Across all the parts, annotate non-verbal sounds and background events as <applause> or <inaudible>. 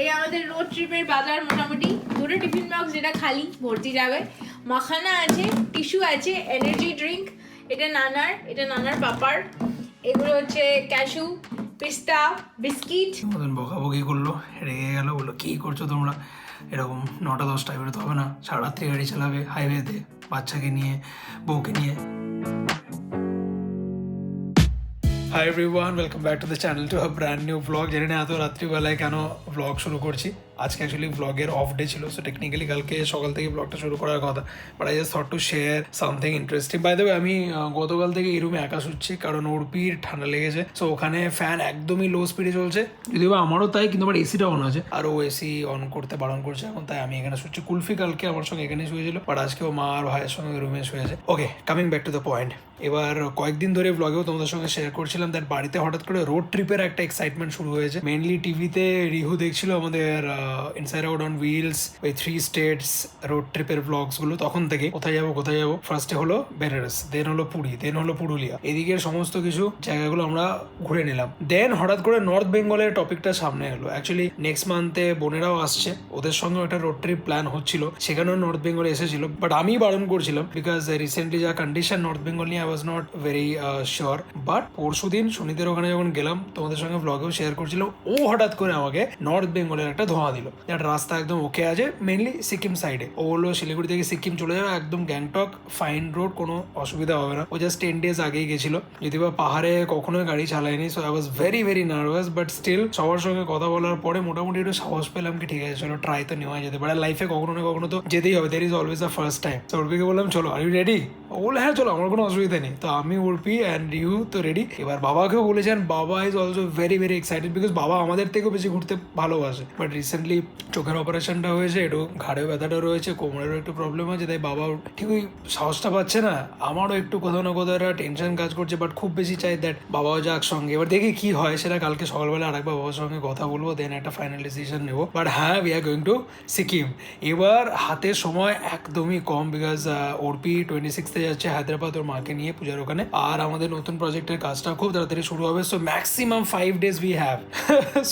এই আমাদের রোড ট্রিপের বাজার মোটামুটি। দুটো টিফিন বক্স যেটা খালি, ভর্তি যাবে। মাখানা আছে টিস্যু আছে এনার্জি ড্রিঙ্ক এটা নানার এটা নানার পাপার। এগুলো হচ্ছে ক্যাশু পিস্তা বিস্কিট মতন বকাবকি করল, রেগে গেল, বলল, কী করছ তোমরা? এরকম নটা দশটায় বেরোতে হবে না। সারারাত্রি গাড়ি চালাবে হাইওয়েতে বাচ্চাকে নিয়ে, বউকে নিয়ে। Hi everyone welcome back to the channel to a brand new vlog জানি না এত রাত্রিবেলায় কেন ব্লগ শুরু করছি। আজকে অ্যাকচুয়ালি ব্লগের অফ ডে ছিল সো টেকনিক্যালি কালকে সকাল থেকে ব্লগটা শুরু করার কথা। But I just thought to share something interesting by the আমি গতকাল থেকে এই রুমে একা শুচ্ছি, কারণ উড়পির ঠান্ডা লেগেছে। সো ওখানে ফ্যান একদমই লো স্পিডে চলছে। যদিও আমারও তাই, কিন্তু আমার এসিটা অন আছে। আর ও এসি অন করতে বারণ করছে এখন, তাই আমি এখানে শুচ্ছি। কুলফি কালকে আমার সঙ্গে এখানে শুয়েছিল বাট আজকে ও মা আর ভাইয়ের সঙ্গে রুমে শুয়েছে। Okay coming back to the point এবার কয়েকদিন ধরে ব্লগেও তোমাদের সঙ্গে শেয়ার করছিলাম দ্যাট বাড়িতে হঠাৎ করে রোড ট্রিপের একটা এক্সাইটমেন্ট শুরু হয়েছে। মেনলি টিভিতে রিহু দেখছিল আমাদের ইনসাইড আউট অন হুইলস ওই থ্রি স্টেটস রোড ট্রিপের ব্লগসগুলো, তখন থেকে কোথায় যাব কোথায় যাব? ফার্স্টে হলো বেনারস দেন হলো পুরী দেন হলো পুরুলিয়া এদিকের সমস্ত কিছু জায়গাগুলো আমরা ঘুরে নিলাম। দেন হঠাৎ করে নর্থ বেঙ্গলের টপিকটা সামনে এলো। অ্যাকচুয়ালি নেক্সট মান্থে বোনেরাও আসছে। ওদের সঙ্গে একটা রোড ট্রিপ প্ল্যান হচ্ছিল। সেখানেও নর্থ বেঙ্গলে এসেছিল। বাট আমি বারণ করছিলাম বিকজ রিসেন্টলি যা কন্ডিশন নর্থ বেঙ্গল নিয়ে I was not very sure but পরশু দিন শনিদের ওখানে যখন গেলাম, তোমাদের সঙ্গে ব্লগেও শেয়ার করছিলাম, ও হঠাৎ করে আমাকে নর্থ বেঙ্গলের একটা ধোঁয়া দিল দ্যাট রাস্তা একদম ওকে আছে মেনলি সিকিম সাইডে ও বলল, শিলিগুড়ি থেকে সিকিম চলে যাবে, একদম গ্যাংটক ফাইন রোড কোনো অসুবিধা হবে না। ও জাস্ট টেন ডেজ আগেই গেছিল। যদি বা পাহাড়ে কখনোই গাড়ি চালায়নি so I was very very nervous but still সবার সঙ্গে কথা বলার পরে মোটামুটি একটু সাহস পেলাম কি ঠিক আছে, চলো ট্রাই তো নেওয়া যেতে পারে। লাইফে কখনো না কখনো তো যেতেই হবে there is always the first time উর্পিকে বললাম, চলো আর ইউ রেডি ও বলে হ্যাঁ চলো, আমার কোনো অসুবিধা নেই। তো আমি উর্পি অ্যান্ড ইউ তো রেডি এবার বাবাকেও বলেছেন, বাবা is also very very excited because বাবা আমাদের থেকেও বেশি ঘুরতে ভালোবাসে। বাট রিসেন্টলি চোখের অপারেশনটা হয়েছে, একটু ঘাড়ে ব্যথাটা রয়েছে, কোমরেরও একটু প্রবলেম আছে, তাই বাবা ঠিক ওই সাহসটা পাচ্ছে না। আমারও একটু কোথাও না কোথাও একটা টেনশন কাজ করছে বাট খুব বেশি চাই দ্যাট বাবাও যাক সঙ্গে। এবার দেখি কি হয়, সেটা কালকে সকালবেলা আরেকবার বাবার সঙ্গে কথা বলব দেন একটা ফাইনাল ডিসিশন নেব। বাট হ্যাঁ we are going to Sikkim এবার হাতে সময় একদমই কম বিকজ ওরপি টোয়েন্টি সিক্সতে যাচ্ছে হায়দ্রাবাদ ওর মাকে নিয়ে পূজার ওখানে। আর আমাদের নতুন প্রজেক্টের কাজটা খুব তাড়াতাড়ি শুরু হবে। So maximum five days we have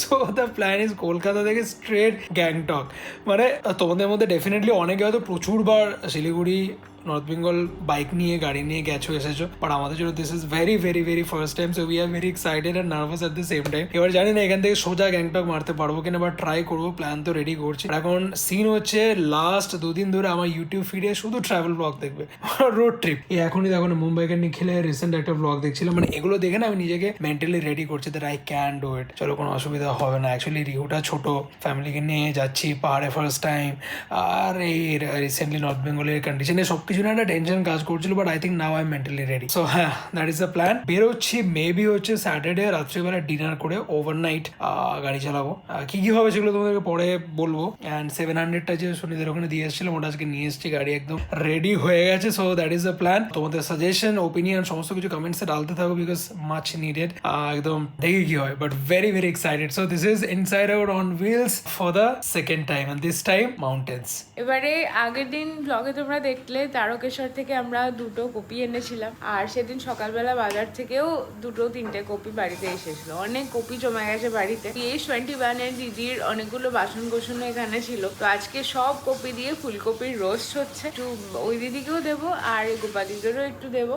so the plan is Kolkata থেকে স্ট্রেট গ্যাংটক মানে তোমাদের মধ্যে ডেফিনেটলি অনেকে হয়তো প্রচুরবার শিলিগুড়ি নর্থ বেঙ্গল বাইক নিয়ে, গাড়ি নিয়ে গেছো, এসেছ। বাট আমাদের জন্য this is very very very first time so we are very excited and nervous at the same time এবার জানি না এখান থেকে সোজা গ্যাংটক মারতে পারব কিনা বা ট্রাই করব প্ল্যান তো রেডি করছি। এখন সিন হচ্ছে লাস্ট দুদিন ধরে আমার ইউটিউব ফিডে শুধু ট্রাভেল ব্লগ দেখবে। <laughs> রোড ট্রিপ এখনই দেখো না, মুম্বাইকে নিখিলে রিসেন্ট একটা ব্লগ দেখছিলাম। মানে এগুলো দেখে না আমি নিজেকে মেন্টালি রেডি করছি that I can do it চলো, কোনো অসুবিধা হবে না। অ্যাকচুয়ালি রিহুটা ছোট। ফ্যামিলিকে নিয়ে যাচ্ছি, পাহাড়ে ফার্স্ট টাইম আর এই রিসেন্টলি নর্থ বেঙ্গলের কন্ডিশনে সব কিছু না একটা টেনশন কাজ করছিল but I think now I mentally ready so হ্যাঁ দ্যাট ইজ দ্য প্ল্যান বেরোচ্ছি মেবি হচ্ছে স্যাটারডে রাত্রিবেলা ডিনার করে ওভারনাইট গাড়ি চালাবো। কি কি হবে সেগুলো তোমাদেরকে পরে বলব। অ্যান্ড সেভেন হান্ড্রেডটা যে শনিদের ওখানে দিয়ে এসেছিলাম, ওটা আজকে নিয়ে এসেছি, গাড়ি একদম রেডি হয়ে গেছে। So that is the plan তোমাদের সাজেশন ওপিনিয়ন সমস্ত কিছু কমেন্টসে ডালতে থাকো বিকজ মাচ নিডেড একদম দেখি কি হয় but very very excited so this is Inside Out on Wheels for the second time and this time mountains এবারে আগের দিন ব্লগে তোমরা দেখলে তারকেশ্বর থেকে আমরা দুটো কপি এনেছিলাম। আর সেদিন সকালবেলা বাজার থেকেও দুটো তিনটে কপি বাড়িতে এসেছিল। অনেক কপি জমা গেছে বাড়িতে। পিএস টোয়েন্টি ওয়ানের দিদির অনেকগুলো বাসন কোসন এখানে ছিল। তো আজকে সব কপি দিয়ে ফুলকপির রোস্ট হচ্ছে। একটু ওই দিদিকেও দেবো, আর গোপাদিদেরও একটু দেবো।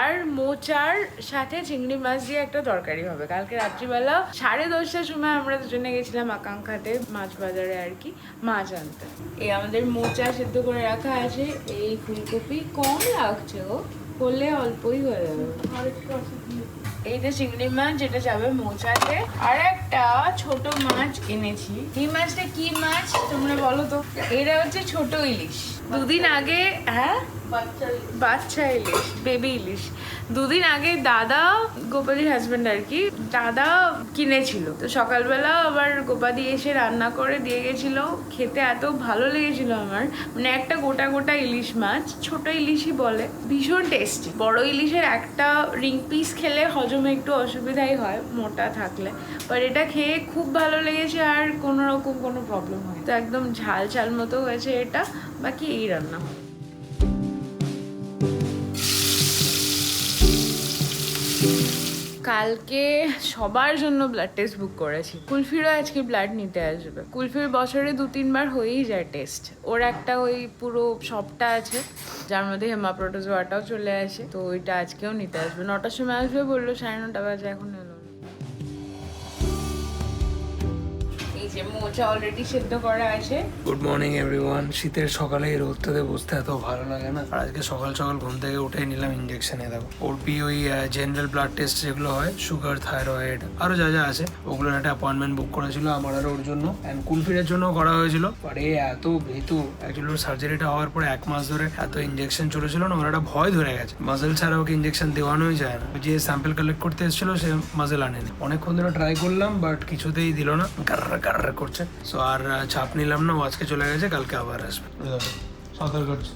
আর মোচার সাথে চিংড়ি মাছ দিয়ে একটা তরকারি হবে। কালকে রাত্রিবেলা সাড়ে দশটার সময় আমরা দুজনে গেছিলাম আকাঙ্ক্ষাতে মাছ বাজারে আর কি, মাছ আনতে। এই আমাদের মোচা সেদ্ধ করে রাখা আছে। এই ফুলকপি কম লাগছে গো করলে অল্পই হয়ে যাবে। এই যে চিংড়ি মাছ যেটা যাবে মোচাতে আর একটা ছোট মাছ এনেছি এই মাছটা কি মাছ তোমরা বলো তো? এটা হচ্ছে ছোট ইলিশ। দুদিন আগে হ্যাঁ? বাচ্চা ইলিশ বেবি ইলিশ। দুদিন আগে দাদা গোপাদির হাজবেন্ড আর কি, দাদা কিনেছিল। তো সকালবেলা আবার গোপাদি এসে রান্না করে দিয়ে গেছিল। খেতে এত ভালো লেগেছিল আমার। মানে একটা গোটা গোটা ইলিশ মাছ, ছোট ইলিশই বলে। ভীষণ টেস্টি বড় ইলিশের একটা রিং পিস খেলে হজমে একটু অসুবিধাই হয়, মোটা থাকলে। বাট এটা খেয়ে খুব ভালো লেগেছে আর কোনো রকম কোনো প্রবলেম হয় তো একদম ঝাল ঝাল মতো হয়েছে এটা। বাকি এই রান্না কালকে সবার জন্য ব্লাড টেস্ট বুক করেছি। কুলফিরও আজকে ব্লাড নিতে আসবে। কুলফির বছরে দু, তিনবার হয়েই যায় টেস্ট ওর একটা ওই পুরো সবটা আছে, যার মধ্যে হেমাপ্রোটোজোয়াটাও চলে আসে, তো ওইটা আজকেও নিতে আসবে। নটার সময় আসবে বলল, সাড়ে নটা বাজে, এখন এলো। গুড মর্নিং এভরিওয়ান শীতের সকালে এই রোদটাতে বসতে এত ভালো লাগে না। আর আজকে সকাল সকাল ঘুম থেকে উঠে নিলাম ইঞ্জেকশনে দেখো। ওর পি ওই জেনারেল ব্লাড টেস্ট যেগুলো হয় সুগার থাইরয়েড আরও যা যা আছে ওগুলোর একটা অ্যাপয়েন্টমেন্ট বুক করেছিল আমার আর ওর জন্য। অ্যান্ড কুলফিরের জন্য করা হয়েছিল। বাট এ এত ভীতু অ্যাকচুয়ালি ওর সার্জারিটা হওয়ার পরে এক মাস ধরে এত ইঞ্জেকশন চলেছিল না, ওর একটা ভয় ধরে গেছে। মাসেল ছাড়া ওকে ইঞ্জেকশন দেওয়ানোই যায় না। যে স্যাম্পল কালেক্ট করতে এসেছিল, সে মাসেল আনেনি। অনেকক্ষণ ধরে ট্রাই করলাম বাট কিছুতেই দিল না। গার্রা করছে। সো আর চাপ নিলাম না ও আজকে চলে গেছে কালকে আবার আসবে। সাঁতার কাটছে।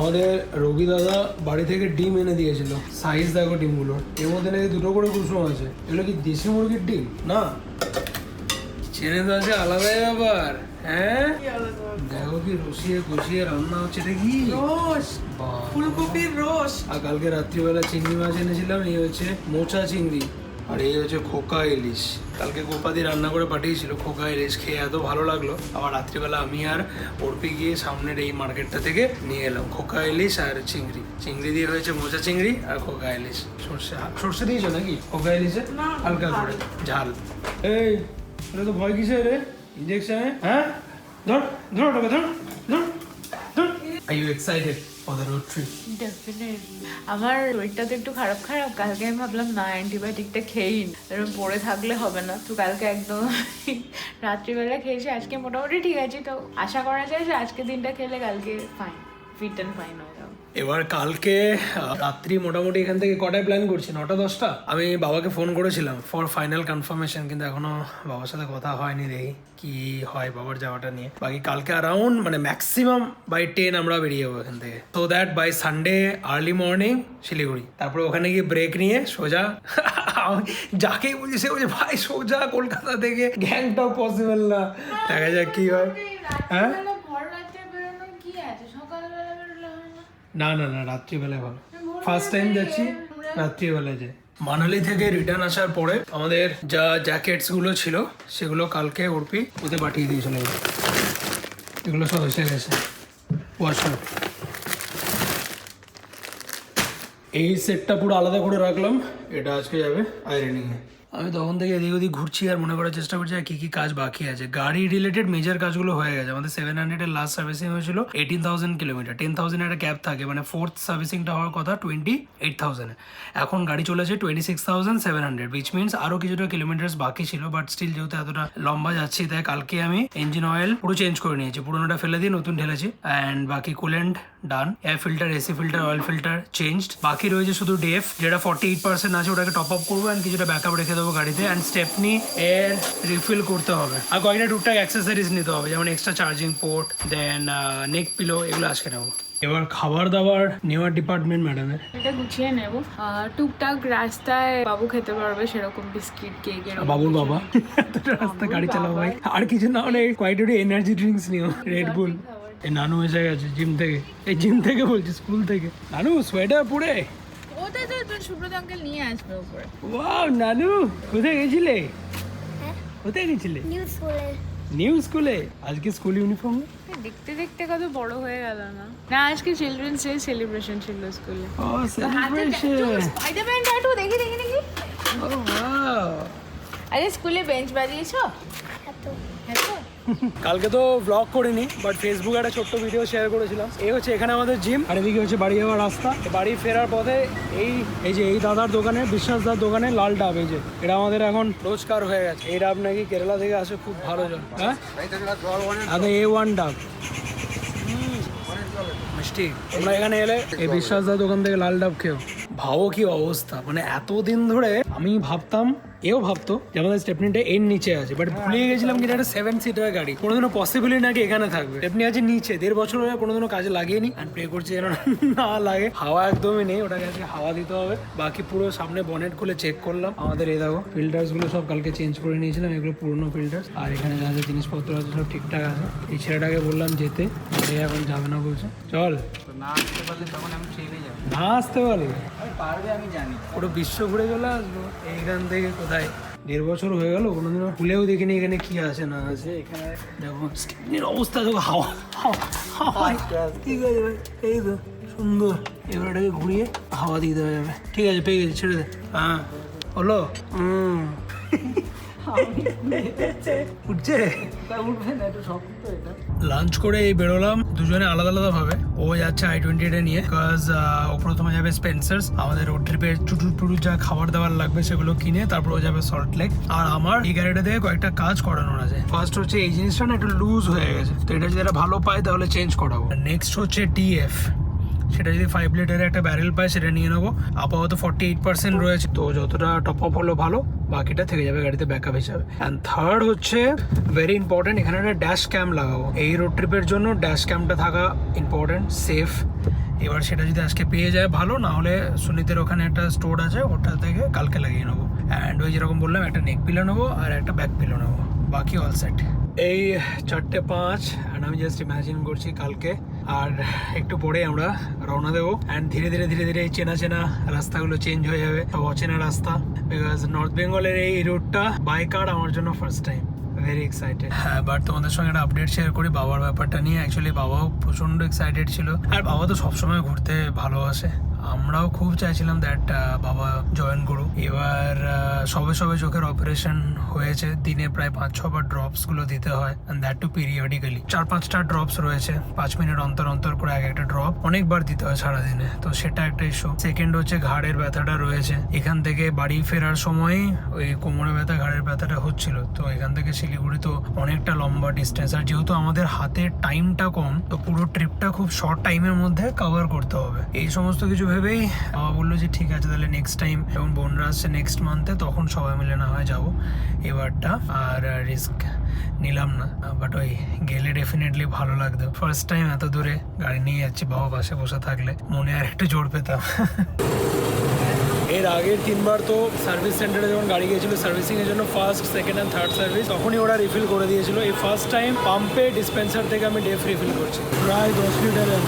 আমাদের রবি দাদা বাড়ি থেকে ডিম এনে দিয়েছিল সাইজ দেখো ডিমগুলোর এর মধ্যে নাকি দুটো করে কুসুম আছে। এগুলো কি দেশি মুরগির ডিম? না? চেনে তো আছে আলাদাই ব্যাপার। হ্যাঁ? দেখো কি রসিয়ে কষিয়ে রান্না হচ্ছে এটা কি? রোস ফুলকপির রোস। আর কালকে রাত্রিবেলা চিংড়ি মাছ এনেছিলাম এই হচ্ছে মোচা চিংড়ি। আর এই হচ্ছে খোকা ইলিশ। কালকে গোপাদি রান্না করে পাঠিয়েছিল খোকা ইলিশ খেয়ে এত ভালো লাগল। আবার রাত্রিবেলা আমি আর অর্পি গিয়ে সামনের এই মার্কেটটা থেকে নিয়ে এলাম। খোকা ইলিশ আর চিংড়ি। চিংড়ি দিয়ে হয়েছে মোচা চিংড়ি আর খোকা ইলিশ। সর্ষে সর্ষে দিয়েছ নাকি? খোকা ইলিশে হালকা করে। ঝাল। এই এটা তো ভয় কিসে রে? ইঞ্জেকশন হ্যাঁ? ধর ধর ওটাকে ধর ধর ধর। Are you excited for the road trip? Definitely. আমার শরীরটা তো একটু খারাপ খারাপ কালকে আমি ভাবলাম, না, অ্যান্টিবায়োটিকটা খেয়েই। এরকম পড়ে থাকলে হবে না তো কালকে একদম <laughs> রাত্রিবেলা খেয়েছি আজকে মোটামুটি ঠিক আছে তো আশা করা যায় যে আজকে দিনটা খেলে কালকে ফাইন এবার কালকে রাত্রি মোটামুটি এখান থেকে কটায় প্ল্যান করছি? নটা, দশটা? আমি বাবাকে ফোন করেছিলাম ফর ফাইনাল কনফার্মেশন কিন্তু এখনও বাবার সাথে কথা হয়নি দেখি কি হয় বাবার যাওয়াটা নিয়ে? বাকি কালকে অ্যারাউন্ড মানে ম্যাক্সিমাম বাই টেন আমরা বেরিয়ে যাব এখান থেকে। So that by Sunday early morning Siliguri. তারপরে ওখানে গিয়ে ব্রেক নিয়ে সোজা <laughs> যাকেই বলছি সে বলছে, ভাই, সোজা কলকাতা থেকে গ্যাংটক পসিবল না। দেখা যাক কি হয়। হ্যাঁ ভর রাত্রে বেরোনোর কি আছে সকালবেলা বেরোলে হয় না না না, রাত্রিবেলায় ভালো। ফার্স্ট টাইম যাচ্ছি, রাত্রিবেলায় যাই। মানালি থেকে রিটার্ন আসার পরে আমাদের যা জ্যাকেটসগুলো ছিল, সেগুলো কালকে উর্পি ওতে পাঠিয়ে দিয়েছিল এগুলো। সব এসে গেছে। এই সেটটা পুরো আলাদা করে রাখলাম, এটা আজকে যাবে আয়রনিংয়ে আমি তখন থেকে এদিক ওদিক ঘুরছি আর মনে করার চেষ্টা করছি আর কি কি কাজ বাকি আছে। গাড়ি রিলেটেড মেজর কাজগুলো হয়ে গেছে। আমাদের সেভেন হান্ড্রেডের লাস্ট সার্ভিসিং হয়েছিল eighteen thousand kilometre ten thousand একটা ক্যাব থাকে মানে ফোর্থ সার্ভিসিংটা হওয়ার কথা টোয়েন্টি এইট থাউজেন্ডে এখন গাড়ি চলেছে twenty six thousand seven hundred which means আরও কিছুটা কিলোমিটার্স বাকি ছিল বাট স্টিল যেহেতু এতটা লম্বা যাচ্ছি, তাই কালকে আমি ইঞ্জিন অয়েল পুরো চেঞ্জ করে নিয়েছি। পুরোনোটা ফেলে দিয়ে নতুন ঢেলেছি। অ্যান্ড বাকি coolant done air filter AC filter oil filter changed বাকি রয়েছে শুধু ডেফ যেটা ফর্টি এইট পার্সেন্ট আছে, ওটাকে টপ আপ করব অ্যান্ড কিছুটা ব্যাকআপ রেখে দেবো গাড়িতে অ্যান্ড স্টেপনি এয়ার রিফিল করতে হবে। আর কয়েকটা টুকটাক অ্যাক্সেসরিজ নিতে হবে যেমন extra charging port then neck pillow এগুলো আজকে নেব। এবার খাবার দাবার নেওয়ার ডিপার্টমেন্ট ম্যাডামের এটা গুছিয়ে নেব। টুকটাক রাস্তায় বাবু খেতে পারবে সেরকম বিস্কিট কেক এরকম বাবুর বাবা? <laughs> রাস্তা গাড়ি চালাও ভাই। আর কিছু না হলে কয়েকটা এনার্জি ড্রিঙ্কস নিও রেড বুল নানু এসে গেছে জিম থেকে। এই জিম থেকে বলছি স্কুল থেকে। নানু সোয়েটার পরে। ওটা তো সুব্রত আঙ্কেল নিয়ে আসবে উপরে ওয়াও নানু কোথায় গেছিলে? কোথায় গেছিলে? নিউ স্কুলে নিউ স্কুলে আজকে স্কুল ইউনিফর্ম দেখতে দেখতে কত বড় হয়ে গেল না। না আজকে চিলড্রেন ডে সেলিব্রেশন ছিল স্কুলে ও সেলিব্রেশন স্পাইডারম্যান ট্যাটু দেখি দেখি দেখি। ও ওয়াও আরে স্কুলে বেঞ্চ বাজিয়েছো? হ্যাঁ তো কালকে তো ব্লগ করিনি বাট ফেসবুকে একটা ছোট্ট ভিডিও শেয়ার করেছিলাম। এই হচ্ছে এখানে আমাদের জিম আর এদিকে হচ্ছে বাড়ি যাওয়ার রাস্তা। বাড়ি ফেরার পথে এই এই যে এই দাদার দোকানে বিশ্বাস দার দোকানে লাল ডাব এই যে। এটা আমাদের এখন রোজকার হয়ে গেছে। এই ডাব নাকি কেরালা থেকে আসে খুব ভালো জল। হ্যাঁ? এ ওয়ান ডাব। মিষ্টি। তোমরা এখানে এলে এই বিশ্বাস দার দোকান থেকে লাল ডাব খেও। ভাবো কি অবস্থা। মানে এতদিন ধরে আমি ভাবতাম এও ভাবতো যে আমাদের স্টেপনিটা এর নিচে আছে বাট ভুলে গেছিলাম কি এটা একটা সেভেন সিটার গাড়ি। কোনোদিনও পসিবলই নাকি এখানে থাকবে। স্টেপনি আছে নিচে দেড় বছর হয়ে কোনোদিনও কাজে লাগিয়ে নি প্রে করছি যেন না লাগে। হাওয়া একদমই নেই ওটাকে আজকে হাওয়া দিতে হবে। বাকি পুরো সামনে বনেট খুলে চেক করলাম। আমাদের এই দেখো ফিল্টার্সগুলো সব কালকে চেঞ্জ করে নিয়েছিলাম এগুলো পুরনো ফিল্টার্স আর এখানে যা যা জিনিসপত্র আছে সব ঠিকঠাক আছে। এই ছেলেটাকে বললাম যেতে সে এখন যাবে না বলছে। চল। না আসতে পারলে তখন আমি ট্রেনে যাব। না আসতে পারলে? পারবে আমি জানি। পুরো বিশ্ব ঘুরে চলে আসব। এইখান থেকে কোথায়? দেড় বছর হয়ে গেল কোনোদিনও খুলেও দেখিনি এখানে কি আছে না আছে। এখানে দেখো স্টেপনির অবস্থা দেখো হাওয়া ঠিক আছে ভাই? এই তো সুন্দর। এবার এটাকে ঘুরিয়ে হাওয়া দিয়ে দেওয়া যাবে ঠিক আছে পেয়ে গেছি ছেড়ে দে। হ্যাঁ। হলো হুম। উঠছে? লাঞ্চ করে এই বেরোলাম, দুজনে আলাদা আলাদা ভাবে। ও যাচ্ছে আই টোয়েন্টি এটা নিয়ে বিকজ ও প্রথমে যাবে স্পেন্সার্স আমাদের রোড ট্রিপের চুটুর টুটুর যা খাবার দাবার লাগবে সেগুলো কিনে তারপর ও যাবে সল্ট লেক আর আমার এই গাড়িটা দিয়ে কয়েকটা কাজ করানোর আছে। ফার্স্ট হচ্ছে এই জিনিসটা না একটু লুজ হয়ে গেছে। তো এটা যদি ভালো পায় তাহলে চেঞ্জ করাবো। নেক্সট হচ্ছে টিএফ সেটা যদি ফাইভ লিটারের একটা ব্যারেল পায়, সেটা নিয়ে নেব। আপাতত ফর্টি এইট পার্সেন্ট রয়েছে। তো যতটা টপ আপ হলো ভালো, বাকিটা থেকে যাবে গাড়িতে ব্যাকআপ হিসাবে। অ্যান্ড থার্ড হচ্ছে ভেরি ইম্পর্টেন্ট এখানে একটা ড্যাশ ক্যাম লাগাবো। এই রোড ট্রিপের জন্য ড্যাশ ক্যামটা থাকা ইম্পর্টেন্ট সেফ এবার সেটা যদি আজকে পেয়ে যায় ভালো, না হলে সুনীতের ওখানে একটা স্টোর আছে, ওটা থেকে কালকে লাগিয়ে নেব। অ্যান্ড ওই যেরকম বললাম, একটা নেক পিলো নেব আর একটা ব্যাক পিলো নেব। বাকি অল সেট এই চারটে পাঁচ অ্যান্ড আমি জাস্ট ইমাজিন করছি কালকে। আর একটু পরে আমরা রওনা দেবো। অ্যান্ড ধীরে ধীরে ধীরে ধীরে চেনা চেনা রাস্তাগুলো চেঞ্জ হয়ে যাবে। সব অচেনা রাস্তা। বিকজ নর্থ বেঙ্গলের এই রোডটা বাই কার আমার জন্য ফার্স্ট টাইম ভেরি এক্সাইটেড হ্যাঁ বাট তোমাদের সঙ্গে একটা আপডেট শেয়ার করি। বাবার ব্যাপারটা নিয়ে অ্যাকচুয়ালি বাবাও প্রচণ্ড এক্সাইটেড ছিল। আর বাবা তো সবসময় ঘুরতে ভালোবাসে। আমরাও খুব চাইছিলাম দ্যাট বাবা জয়েন করুক। এবার সবে সবে চোখের অপারেশন হয়েছে। দিনে প্রায় পাঁচ ছবার ড্রপসগুলো দিতে হয় দ্যাট টু পিরিয়ডিক্যালি চার পাঁচটা ড্রপস রয়েছে। পাঁচ মিনিট অন্তর অন্তর করে এক একটা ড্রপ অনেকবার দিতে হয় সারাদিনে। তো সেটা একটা ইস্যু সেকেন্ড হচ্ছে ঘাড়ের ব্যথাটা রয়েছে। এখান থেকে বাড়ি ফেরার সময় ওই কোমরে ব্যথা, ঘাড়ের ব্যথাটা হচ্ছিল। তো এখান থেকে শিলিগুড়ি তো অনেকটা লম্বা ডিস্টেন্স আর যেহেতু আমাদের হাতে টাইমটা কম, তো পুরো ট্রিপটা খুব শর্ট টাইমের মধ্যে কভার করতে হবে। এই সমস্ত কিছু ভেবেই বাবা বলল যে ঠিক আছে তাহলে নেক্সট টাইম যখন বোনরা আসছে নেক্সট মান্থে তখন সবাই মিলে না হয় যাব। এবারটা আর রিস্ক নিলাম না। বাট ওই গেলে ডেফিনেটলি ভালো লাগতো। ফার্স্ট টাইম এত দূরে গাড়ি নিয়ে যাচ্ছি বাবা পাশে বসে থাকলে মনে আর একটু জোর পেতাম। এর আগের তিনবার তো সার্ভিস সেন্টারে যখন গাড়ি গিয়েছিল সার্ভিসিং এর জন্য first second and third service তখনই ওরা রিফিল করে দিয়েছিল। এই ফার্স্ট টাইম পাম্পে ডিসপেন্সার থেকে আমি ডেফ রিফিল করছি। প্রায় দশ লিটারের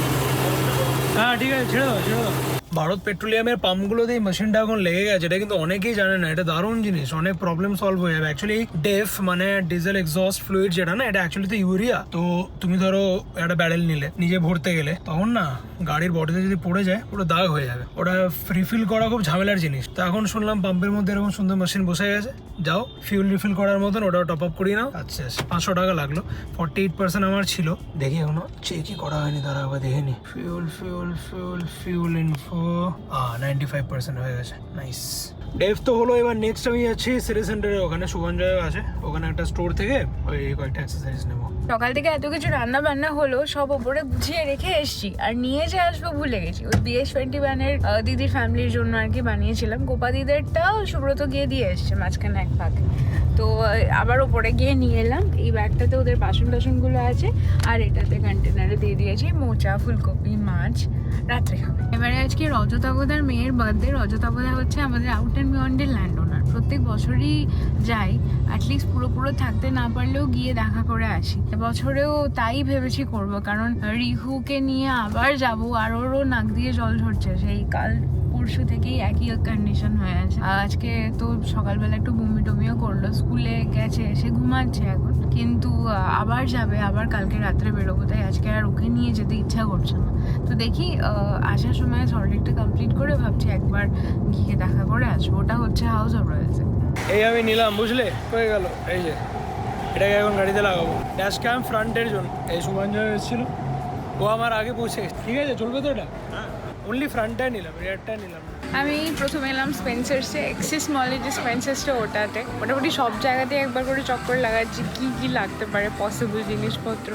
হ্যাঁ ঠিক আছে ছেড়ে দাও ছেড়ে দাও। ভারত পেট্রোলিয়ামের পাম্পগুলোতে এই মেশিনটা এখন লেগে গেছে, এটা কিন্তু অনেকেই জানে না, এটা দারুণ জিনিস, অনেক প্রবলেম সলভ হয়ে যাবে। অ্যাকচুয়ালি ডেফ মানে ডিজেল এক্সস্ট ফ্লুইড যেটা না, এটা অ্যাকচুয়ালি তো ইউরিয়া তো তুমি ধরো একটা ব্যারেল নিলে, নিজে ভরতে গেলে, তখন না গাড়ির বডিতে যদি পড়ে যায়, পুরো দাগ হয়ে যাবে। ওটা রিফিল করা খুব ঝামেলার জিনিস। তো এখন শুনলাম পাম্পের মধ্যে এরকম সুন্দর মেশিন বসে গেছে। যাও ফিউল রিফিল করার মতন ওটা টপ আপ করিয়ে নাও। আচ্ছা পাঁচশো টাকা লাগল। ফর্টি এইট পার্সেন্ট আমার ছিল। দেখি এখনও। চেকই করা হয়নি তারা আবার দেখে নি। Fuel fuel fuel fuel info ninety five percent হয়ে গেছে। নাইস ডেভ তো হলো এবার নেক্সট আমি যাচ্ছি সিটি সেন্টারের ওখানে সুগঞ্জয় আছে। ওখানে একটা স্টোর থেকে ওই কয়েকটা এক্সারসাইজ নেব। সকাল থেকে এত কিছু রান্না বান্না হলো, সব ওপরে গুছিয়ে রেখে এসেছি। আর নিয়ে যে আসব ভুলে গেছি। ওই বিএস টোয়েন্টি ওয়ানের দিদির ফ্যামিলির জন্য আর কি বানিয়েছিলাম। গোপা দিদেরটাও সুব্রত গিয়ে দিয়ে এসছে মাঝখানে এক ফাঁক তো আবার ওপরে গিয়ে নিয়ে এলাম। এই ব্যাগটাতে ওদের বাসন টাসনগুলো আছে। আর এটাতে কন্টেনারে দিয়ে দিয়েছি মোচা, ফুলকপি, মাছ। রাত্রে খাবে। এবারে আজকে রজতাবদার মেয়ের বার্থডে রজতাবদা হচ্ছে আমাদের আউট অ্যান্ড বিয়ন্ডের ল্যান্ড ওনার প্রত্যেক বছরই যাই অ্যাটলিস্ট পুরোপুরো পুরো থাকতে না পারলেও গিয়ে দেখা করে আসি। বছরেও তাই ভেবেছি করব, কারণ রিহুকে নিয়ে আবার যাব, আর ওরও নাক দিয়ে জল ঝরছে, সেই কাল পরশু থেকেই একই কন্ডিশন হয়ে আছে। আজকে তো সকালবেলা একটু বমি টমিও করল স্কুলে গেছে এসে ঘুমাচ্ছে এখন। কিন্তু আবার যাবে আবার কালকে রাত্রে বেরোবো তাই আজকে আর ওকে নিয়ে যেতে ইচ্ছা করছে না। তো দেখি আসার সময় সল্টলেকটা কমপ্লিট করে ভাবছি একবার গিয়ে দেখা করে আসব। ওটা হচ্ছে হাউস অফ রয়েলসে এই আমি নিলাম বুঝলে? হয়ে গেল এই যে। এটাকে এখন গাড়িতে লাগাবো। ড্যাশ ক্যাম ফ্রন্টের জন্য। এই সুগঞ্জয় এসেছিল। ও আমার আগে পৌঁছে গেছে। ঠিক আছে চলবে তো এটা? অনলি ফ্রন্টটাই নিলাম রিয়ারটা নিলাম। আমি প্রথমে এলাম স্পেন্সার্সে এক্সিস মলে যে স্পেন্সার্সটা ওটাতে। মোটামুটি সব জায়গাতে একবার করে চক্কর লাগাচ্ছি, কি কি লাগতে পারে পসিবল জিনিসপত্র,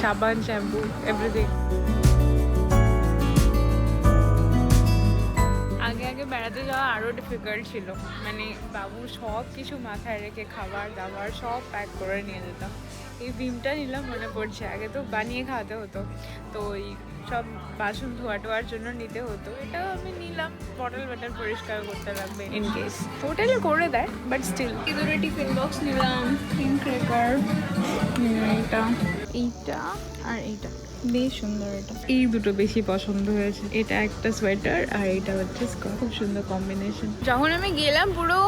সাবান শ্যাম্পু এভরিথিং আগে আগে বেড়াতে যাওয়া আরও ডিফিকাল্ট ছিল। মানে বাবু সব কিছু মাথায় রেখে খাবার দাবার সব প্যাক করে নিয়ে যেতাম। এই ভিমটা নিলাম মনে পড়ছে। আগে তো বানিয়ে খাওয়াতে হতো। তো ওই সব বাসন ধোয়া টোয়ার জন্য নিতে হতো। এটাও আমি নিলাম। বটল বটল পরিষ্কার করতে লাগবে ইন কেস হোটেলে করে দেয় বাট স্টিল এগুলো টিফিন বক্স নিলাম ক্রিম ক্রেকার এইটা। এইটা আর এইটা। বেশ সুন্দর এটা। এই দুটো বেশি পছন্দ হয়েছে। এটা একটা সোয়েটার আর এটা হচ্ছে স্কার্ট খুব সুন্দর কম্বিনেশন যখন আমি গেলাম পুরো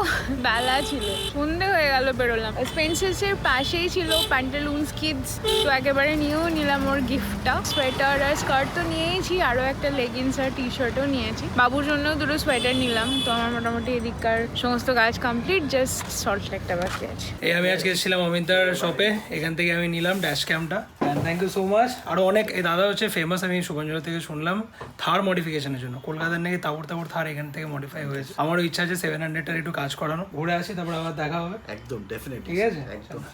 বেলা ছিল। সন্ধে হয়ে গেল বেরোলাম। স্পেন্সার্সের পাশেই ছিল প্যান্টালুন্স কিডস তো একেবারে নিয়েও নিলাম ওর গিফটটা সোয়েটার আর স্কার্ট তো নিয়েইছি। আরও একটা লেগিংস আর টি শার্টও নিয়েছি। বাবুর জন্য দুটো সোয়েটার নিলাম। তো আমার মোটামুটি এদিককার সমস্ত কাজ কমপ্লিট জাস্ট সল্ট একটা বাকি আছে। এই আমি আজকে এসেছিলাম অমিতার শপে এখান থেকে আমি নিলাম ড্যাশ ক্যামটা থ্যাংক ইউ সো মাচ আরও অনেক এই দাদা হচ্ছে ফেমাস আমি সুগঞ্জলা থেকে শুনলাম থার মডিফিকেশনের জন্য। কলকাতার নাকি তাবড় তাবড় থার এখান থেকে মডিফাই হয়েছে আমারও ইচ্ছা আছে সেভেন হান্ড্রেডটার একটু কাজ করানো ঘুরে আসি তারপর আবার দেখা হবে। একদম ডেফিনেটলি ঠিক আছে?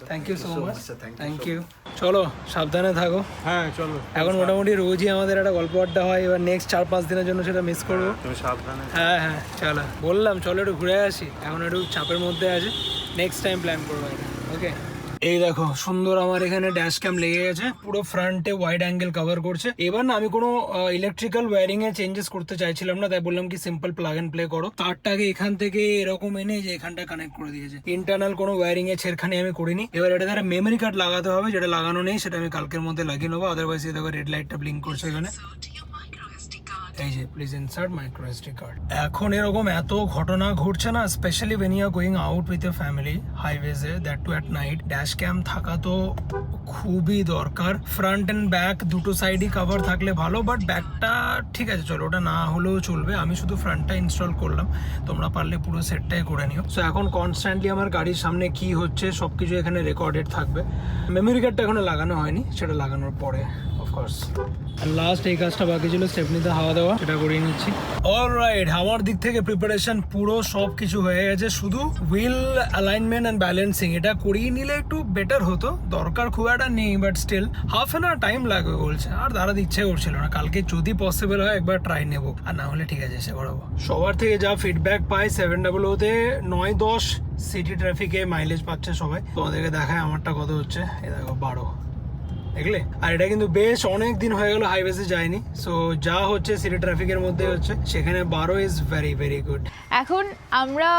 Thank you so much thank you চলো সাবধানে থাকো। হ্যাঁ চলো। এখন মোটামুটি রোজই আমাদের একটা গল্প আড্ডা হয় এবার নেক্সট চার পাঁচ দিনের জন্য সেটা মিস করব। তুমি সাবধানে হ্যাঁ হ্যাঁ চলো। বললাম চলো একটু ঘুরে আসি। এখন একটু চাপের মধ্যে আছে। নেক্সট টাইম প্ল্যান করব ওকে এই দেখো, সুন্দর আমার এখানে ড্যাশ ক্যাম লেগে গেছে, পুরো ফ্রন্টে ওয়াইড অ্যাঙ্গেল কভার করছে। এবার আমি কোনো ইলেকট্রিক্যাল ওয়্যারিং এ চেঞ্জেস করতে চাইছিলাম না, তাই বললাম কি সিম্পল প্লাগ এন্ড প্লে করো। তারটাকে এখান থেকে এরকম এনে যে এখানটা কানেক্ট করে দিয়েছে। ইন্টারনাল কোনো ওয়্যারিং এ ছেড়খানি আমি করিনি। এবার এটা দ্বারা মেমরি কার্ড লাগাতে হবে, যেটা লাগানো নেই, সেটা আমি কালকের মধ্যে লাগিয়ে নেব আদারওয়াইজ দেখো রেড লাইটটা ব্লিঙ্ক করছে এখানে। এই যে please insert micro SD card এখন এরকম এত ঘটনা ঘটছে না specially when you going out with a family হাইওয়েজে that too at night dash cam থাকা তো খুবই দরকার। ফ্রন্ট অ্যান্ড ব্যাক দুটো সাইডই কভার থাকলে ভালো বাট ব্যাকটা ঠিক আছে, চলো, ওটা না হলেও চলবে। আমি শুধু ফ্রন্টটা ইনস্টল করলাম। তোমরা পারলে পুরো সেটটাই করে নিও। সো এখন কনস্ট্যান্টলি আমার গাড়ির সামনে কি হচ্ছে সব কিছু এখানে রেকর্ডেড থাকবে। মেমোরি কার্ডটা এখনও লাগানো হয়নি, সেটা লাগানোর পরে। অফকোর্স লাস্ট এই কাজটা বাকি ছিল স্টেপনিতে হাওয়া দেওয়া সেটা করিয়ে নিচ্ছি। অলরাইট আমার দিক থেকে প্রিপারেশন পুরো সব কিছু হয়ে গেছে শুধু হুইল অ্যালাইনমেন্ট অ্যান্ড ব্যালেন্সিং এটা করিয়ে নিলে একটু বেটার হতো দরকার খুব একটা নেই but still half an hour time লাগবে বলছে আর দাঁড়াতে ইচ্ছে করছিল না। কালকে যদি পসিবল হয় একবার ট্রাই নেব আর না হলে ঠিক আছে এসে করাবো। সবার থেকে যা ফিডব্যাক পাই সেভেন ডাবল ওতে নয় দশ সিটি ট্রাফিকে মাইলেজ পাচ্ছে সবাই। তোমাদেরকে দেখায় আমারটা কত হচ্ছে এ দেখো বারো। দেখলে? আর এটা কিন্তু বেশ অনেক দিন হয়ে গেল হাইওয়েতে যায়নি। সো যা হচ্ছে সিটি ট্রাফিকের মধ্যে হচ্ছে, সেখানে বারো ইজ ভেরি ভেরি গুড এখন আমরা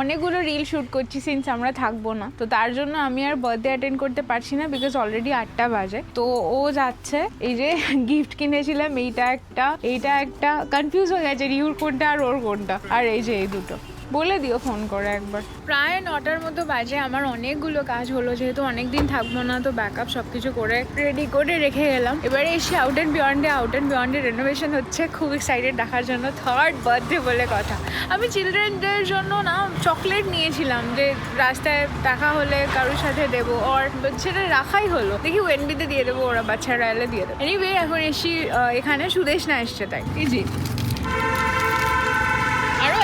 অনেকগুলো রিল শ্যুট করছি সিন্স আমরা থাকব না। তো তার জন্য আমি আর বার্থডে অ্যাটেন্ড করতে পারছি না বিকজ অলরেডি আটটা বাজে। তো ও যাচ্ছে, এই যে গিফট কিনেছিলাম, এইটা একটা এইটা একটা কনফিউজ হয়ে গেছে রিউর কোনটা আর ওর কোনটা? আর এই যে এই দুটো। বলে দিও ফোন করে একবার। প্রায় নটার মতো বাজে। আমার অনেকগুলো কাজ হলো যেহেতু অনেক দিন থাকব না তো ব্যাকআপ সব কিছু করে রেডি করে রেখে গেলাম। এবারে এসে আউট অ্যান্ড বিয়ন্ডে আউট অ্যান্ড বিয়ন্ডে রেনোভেশন হচ্ছে। খুব এক্সাইটেড দেখার জন্য। থার্ড বার্থডে বলে কথা। আমি চিলড্রেনদের জন্য না চকলেট নিয়েছিলাম যে রাস্তায় দেখা হলে কারোর সাথে দেবো আর সেটা রাখাই হলো। দেখি ওয়েনবিতে দিয়ে দেবো ওরা বাচ্চারা এলে দিয়ে দেবো। এনিওয়ে এখন এসি এখানে সুদেশ না এসছে তাই। আরও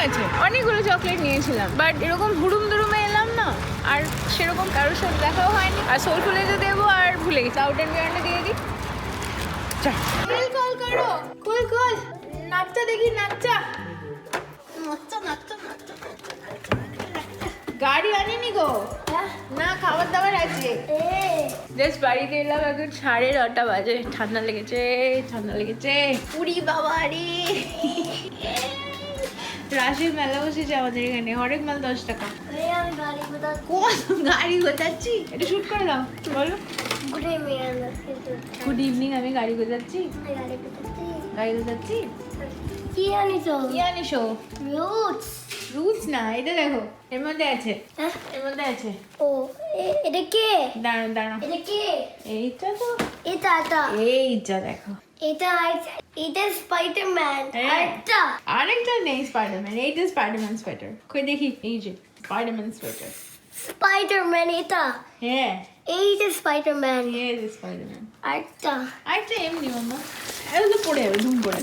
আছে অনেকগুলো চকলেট নিয়েছিলাম বাট এরকম হুড়ুম দুরুমে এলাম না আর সেরকম কারোর সাথে দেখাও হয়নি। আর সোল ফুলে তো দেবো আর ভুলে গেছি আউট অ্যান্ড বিয়ন্ডে দিয়ে দিই। কল কল করো কল কল নাচটা দেখি নাচটা গাড়ি আনিনি গো। না খাবার দাবার আছে। এ। জাস্ট বাড়িতে এলাম এখন সাড়ে নটা বাজে। ঠান্ডা লেগেছে ঠান্ডা লেগেছে। পুরি বাবা রে রাশের মেলা বসেছে আমাদের এখানে। হরেক মাল দশ টাকা। গাড়ি কোথা কোন গাড়ি গোছাচ্ছি এটা শুট করে দাও বলো। গুড ইভিনিং আমি গাড়ি গোছাচ্ছি গাড়ি গোছাচ্ছি কি আনিছো? কি আনিসো রুটস রুটস না এটা দেখো এর মধ্যে আছে। হ্যাঁ? এর মধ্যে আছে। ও এ- এটা কে? দাঁড়াও দাঁড়াও। এটা কে? এইটা তো। এটা এটা। এইটা দেখো। এটা আর- এটা স্পাইডারম্যান হ্যাঁ। আরেকটা আরেকটা নেই স্পাইডারম্যান এইটা স্পাইডারম্যান সোয়েটার কই দেখি এই যে স্পাইডারম্যান সোয়েটার স্পাইডারম্যান এটা হ্যাঁ এইটা স্পাইডারম্যান এই যে স্পাইডারম্যান আরেকটা আরেকটা এমনি মামা এটা তো পড়ে যাবে ধুম করে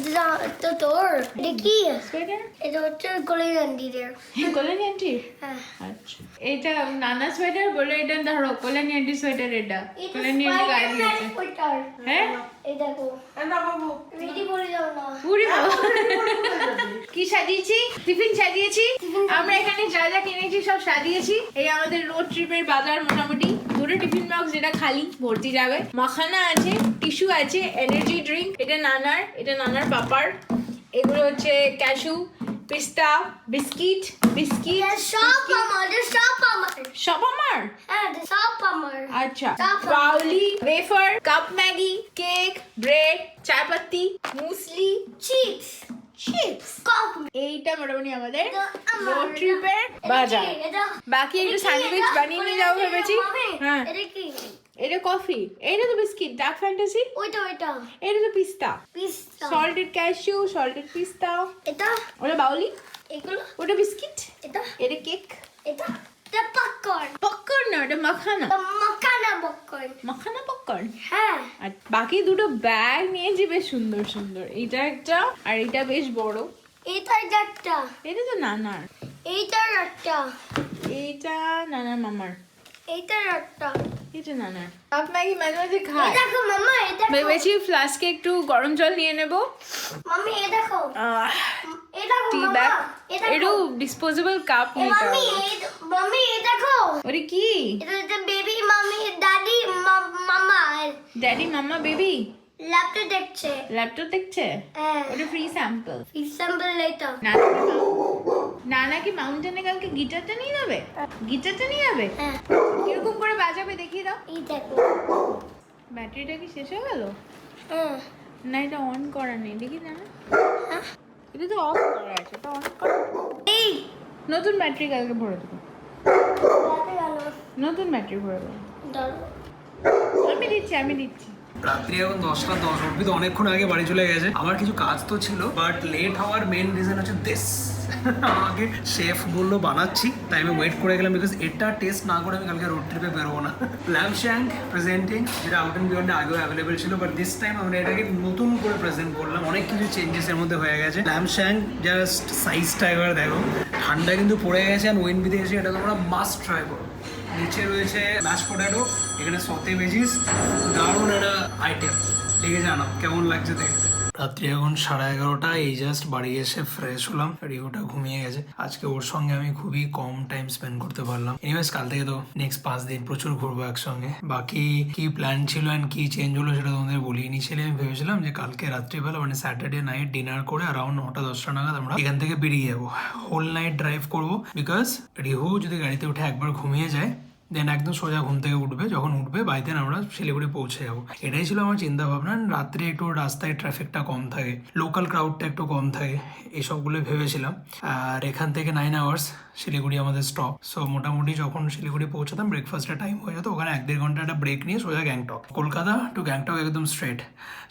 তো তোর এটা কি সোয়েটার এটা হচ্ছে গলির আন্টিদের কল্যাণী আন্টি হ্যাঁ আচ্ছা এটা নানা সোয়েটার বলে এটা ধরো কল্যাণী আন্টি সোয়েটার এটা এটা কল্যাণী আন্টি গায়ে দিয়েছে হ্যাঁ এই দেখো কি সাজিয়েছি? টিফিন সাজিয়েছি? আমরা এখানে যা যা কিনেছি সব সাজিয়েছি। এই আমাদের রোড ট্রিপের বাজার মোটামুটি। দুটো টিফিন বক্স যেটা খালি ভর্তি যাবে। মাখানা আছে টিস্যু আছে এনার্জি ড্রিঙ্ক এটা নানার এটা নানার পাপার। এগুলো হচ্ছে ক্যাশু পিস্তা বিস্কিট বিস্কিট সব আমার সব আমার। সব আমার? হ্যাঁ সব আমার। আচ্ছা Paoli wafer cup Maggi cake bread চায়পাত্তি muesli chips chips এইটা মোটামুটি আমাদের রোড ট্রিপের বাজার। বাকি একটু স্যান্ডউইচ বানিয়ে নিয়ে যাব ভেবেছি। হ্যাঁ। এটা এটা কফি এটা তো বিস্কিট ডার্ক ফ্যান্টাসি ওইটা ওইটা। এটা তো পিস্তা পিস্তা সল্টেড ক্যাশিউ সল্টেড পিস্তা এটা? ওটা বাউলি? এগুলো? ওটা বিস্কিট এটা? এটা কেক এটা? এটা popcorn. Popcorn না ওটা মাখানা। মাখানা popcorn. মাখানা popcorn. হ্যাঁ। আর বাকি দুটো ব্যাগ নিয়েছি বেশ সুন্দর সুন্দর। এইটা একটা আর এটা বেশ বড়। এটা একটা। এটা তো নানার। এইটা একটা। এইটা নানার মামার। এইটা একটা এটা কাপ ম্যাগি মাঝে মাঝে খায়। দেখো মামা এটা ভেবেছি ফ্লাস্কে একটু গরম জল নিয়ে নেব। মামি এই দেখো। এই দেখো টি ব্যাগ ডিসপোজেবল কাপ নিতে মামি হবে। এই মামি দেখো। ওরে কি? এটা বেবি মামি দাদি মামা ড্যাডি মাম্মা বেবি ল্যাপটপ দেখছে। ল্যাপটপ দেখছে? হ্যাঁ। ওটা ফ্রি স্যাম্পল এক্সাম্পল এটা নানা কি মাউন্টেনে কালকে গিটারটা নিয়ে যাবে? গিটারটা নিয়ে যাবে? হ্যাঁ। কীরকম করে বাজাবে দেখিয়ে দাও। এই দেখো। ব্যাটারিটা কি শেষ হয়ে গেল? হ্যাঁ না এটা অন করা নেই। দেখি না হ্যাঁ। এটা তো অফ করা আছে এটা অন করা এই। নতুন ব্যাটারি কালকে ভরে দেবো। নতুন ব্যাটারি ভরে দেবো। আমি দিচ্ছি আমি দিচ্ছি। রাত্রি এখন দশটা, দশ অর্পিত অনেকক্ষণ আগে বাড়ি চলে গেছে। আমার কিছু কাজ তো ছিল বাট লেট হওয়ার মেন রিজন হচ্ছে দিস <laughs> আমাকে শেফ বলল, বানাচ্ছি। তাই আমি ওয়েট করে গেলাম বিকজ এটা টেস্ট না করে আমি কালকে রোড ট্রিপে বেরোবো না। ল্যাম্প শ্যাঙ্ক প্রেজেন্টিং যেটা আউট অ্যান্ড বিয়ন্ডে আগেও অ্যাভেলেবেল ছিল বাট দিস টাইম আমরা এটাকে নতুন করে প্রেজেন্ট করলাম। অনেক কিছু চেঞ্জেস এর মধ্যে হয়ে গেছে। ল্যাম্প শ্যাঙ্ক জাস্ট সাইজটা এবার দেখো। ঠান্ডা কিন্তু পড়ে গেছে আর ওয়েনবিতে এসে এটা তোমরা মাস্ট ট্রাই করো। নিচে রয়েছে ম্যাশ পোটাটো এখানে সতে ভেজিস দারুণ একটা আইটেম লেগে জানো কেমন লাগছে দেখতে? রাত্রি এখন সাড়ে এগারোটা, এই জাস্ট বাড়ি এসে ফ্রেশ হলাম রিওটা ঘুমিয়ে গেছে। আজকে ওর সঙ্গে আমি খুবই কম টাইম স্পেন্ড করতে পারলাম। এনিওয়েজ কাল থেকে তো নেক্সট পাঁচ দিন প্রচুর ঘুরবো একসঙ্গে। বাকি কি প্ল্যান ছিল অ্যান্ড কি চেঞ্জ হলো সেটা তোমাদের বলি ইনিশিয়ালি আমি ভেবেছিলাম যে কালকে রাত্রিবেলা মানে স্যাটারডে নাইট ডিনার করে অ্যারাউন্ড নটা, দশটা নাগাদ আমরা এখান থেকে বেরিয়ে যাব। হোল নাইট ড্রাইভ করব বিকজ রিহু যদি গাড়িতে উঠে একবার ঘুমিয়ে যায় দেন একদম সোজা ঘুম থেকে উঠবে, যখন উঠবে দেন আমরা শিলিগুড়ি পৌঁছে যাব। এটাই ছিল আমার চিন্তা ভাবনা রাত্রে একটু রাস্তায় ট্রাফিকটা কম থাকে লোকাল ক্রাউডটা একটু কম থাকে এইসবগুলো ভেবেছিলাম। আর এখান থেকে নাইন আওয়ার্স শিলিগুড়ি আমাদের স্টপ সো মোটামুটি যখন শিলিগুড়ি পৌঁছাতাম ব্রেকফাস্টের টাইম হয়ে যেত, ওখানে এক দেড় ঘণ্টা একটা ব্রেক নিয়ে সোজা গ্যাংটক কলকাতা টু গ্যাংটক একদম স্ট্রেট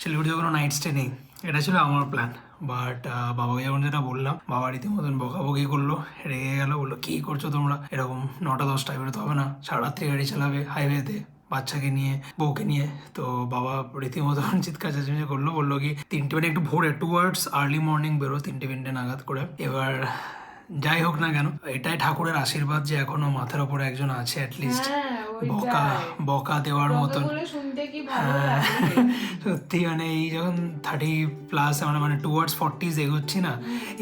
শিলিগুড়িতে কোনো নাইট স্টে নেই। এটা ছিল আমার প্ল্যান বাট বাবাকে যখন যেটা বললাম, বাবা রীতিমতন বকাবকি করল, রেগে গেল, বলল, কী করছ তোমরা? এরকম নটা দশটায় বেরোতে হবে না সারা রাত্রি গাড়ি চালাবে হাইওয়েতে বাচ্চাকে নিয়ে, বউকে নিয়ে। তো বাবা রীতিমতন <laughs> চিৎকার চেঁচামেচি করল, বলল কি, তিনটে মানে একটু ভোরে টুয়ার্ডস আর্লি মর্নিং বেরো, তিনটে তিনটে নাগাদ করে। এবার যাই হোক না কেন, এটাই ঠাকুরের আশীর্বাদ যে এখনও মাথার ওপরে একজন আছে অ্যাটলিস্ট বকা বকা দেওয়ার মতন। হ্যাঁ, সত্যি মানে এই যখন থার্টি প্লাস মানে মানে টুয়ার্ডস ফর্টিজ এগোচ্ছি না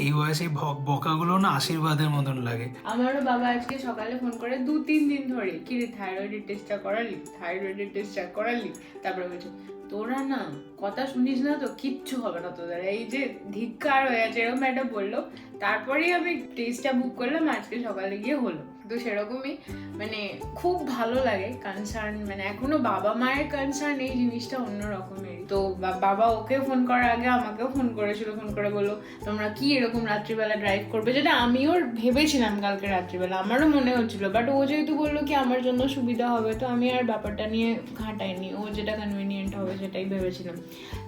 এই বয়সে বকাগুলো না আশীর্বাদের মতন লাগে। আমারও বাবা আজকে সকালে ফোন করে দু তিন দিন ধরে কি রে থাইরয়েডের টেস্টটা করালি থাইরয়েডের টেস্টটা করালি? তারপরে বলছে তোরা না কথা শুনিস না তো কিচ্ছু হবে না তোদের। এই যে ধিক্কার হয়ে আছে এরকম একটা বলল। তারপরেই আমি টেস্টটা বুক করলাম আজকে সকালে গিয়ে হলো। তো সেরকমই মানে খুব ভালো লাগে কনসার্ন মানে এখনও বাবা মায়ের কনসার্ন এই জিনিসটা অন্য রকমেরই। তো বাবা ওকে ফোন করার আগে আমাকেও ফোন করেছিল ফোন করে বলল, তোমরা কি এরকম রাত্রিবেলা ড্রাইভ করবে? যেটা আমিও ভেবেছিলাম কালকে রাত্রিবেলা, আমারও মনে হচ্ছিল। বাট ও যেহেতু বলল কি, আমার জন্য সুবিধা হবে, তো আমি আর ব্যাপারটা নিয়ে ঘাটাইনি। ও যেটা কনভিনিয়েন্ট হবে সেটাই ভেবেছিলাম।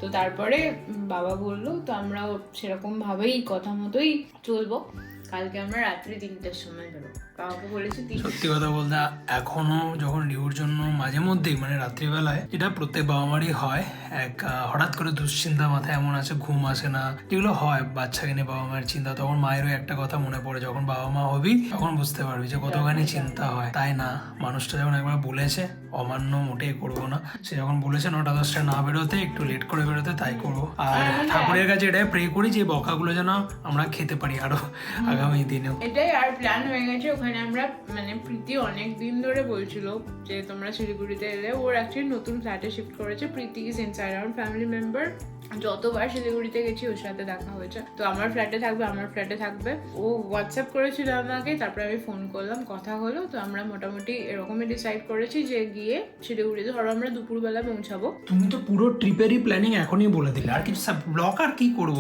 তো তারপরে বাবা বলল, তো আমরা সেরকম ভাবেই কথা মতোই চলবো। কালকে আমরা রাত্রি তিনটের সময় বেরোবো। সত্যি কথা বলতে এখনও যখন রিউর জন্য মাঝে মধ্যেই মানে রাত্রিবেলায় এটা প্রত্যেক বাবা মারই হয়। এক হঠাৎ করে দুশ্চিন্তা মাথায় এমন আছে ঘুম আসে না। যেগুলো হয় বাচ্চাকে নিয়ে বাবা মায়ের চিন্তা তখন মায়েরও একটা কথা মনে পড়ে যখন বাবা মা হবি তখন বুঝতে পারবি যে কতখানি চিন্তা হয়। তাই না? মানুষটা যখন একবার বলেছে অমান্য মোটেই করব না। সে যখন বলেছে নটা দশটা না বেরোতে একটু লেট করে বেরোতে তাই করব। আর ঠাকুরের কাছে এটাই প্রে করি যে বকাগুলো যেন আমরা খেতে পারি আরও আগামী দিনেও। এটাই আর প্ল্যান হয়ে গেছে ওখানে আমরা মানে প্রীতি অনেক দিন ধরে বলছিল যে তোমরা শিলিগুড়িতে এলে। ওর অ্যাকচুয়ালি নতুন ফ্ল্যাটে শিফট করেছে। Priti is inside our family member যতবার শিলিগুড়িতে গেছি ওর সাথে দেখা হয়েছে। তো আমার ফ্ল্যাটে থাকবে আমার ফ্ল্যাটে থাকবে। ও হোয়াটসঅ্যাপ করেছিল আমাকে তারপরে আমি ফোন করলাম কথা হলো। তো আমরা মোটামুটি এরকমই ডিসাইড করেছি যে গিয়ে শিলিগুড়িতে ধরো আমরা দুপুরবেলা পৌঁছাবো। তুমি তো পুরো ট্রিপেরই প্ল্যানিং এখনই বলে দিলে। আর কিছু ব্লগ আর কি করব?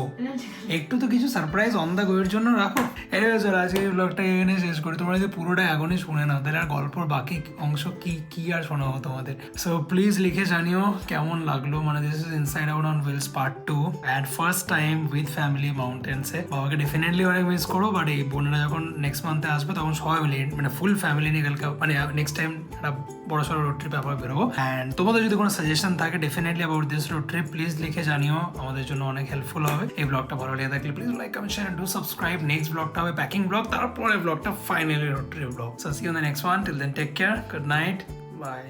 একটু তো কিছু সারপ্রাইজ অন দ্য গোয়ের জন্য রাখো। এই চলো আজকে ব্লগটা এখানে শেষ করি। তোমরা যদি পুরোটা এখনই শুনে নাও তাহলে আর গল্পর বাকি অংশ কি কি আর শোনাবো তোমাদের? সো প্লিজ লিখে জানিও কেমন লাগল। মানে this is inside out on wheels part two and first time with family মাউন্টেন্সে বাবাকে ডেফিনেটলি অনেক মিস করো বাট এই বোনেরা যখন নেক্সট মান্থে আসবে, তখন সবাই মিলে মানে ফুল ফ্যামিলি নিয়ে কালকে মানে নেক্সট টাইম একটা বড় সড়ো রোড ট্রিপে আবার বেরোবো। অ্যান্ড তোমাদের যদি কোনো সাজেশন থাকে definitely about this road trip please লিখে জানিও, আমাদের জন্য অনেক হেল্পফুল হবে। এই ব্লগটা ভালো লেগে থাকলে please like comment share do subscribe next ব্লগটা হবে প্যাকিং ব্লগ তারপরে ব্লগটা finally road trip blog so see on the next one till then take care good night bye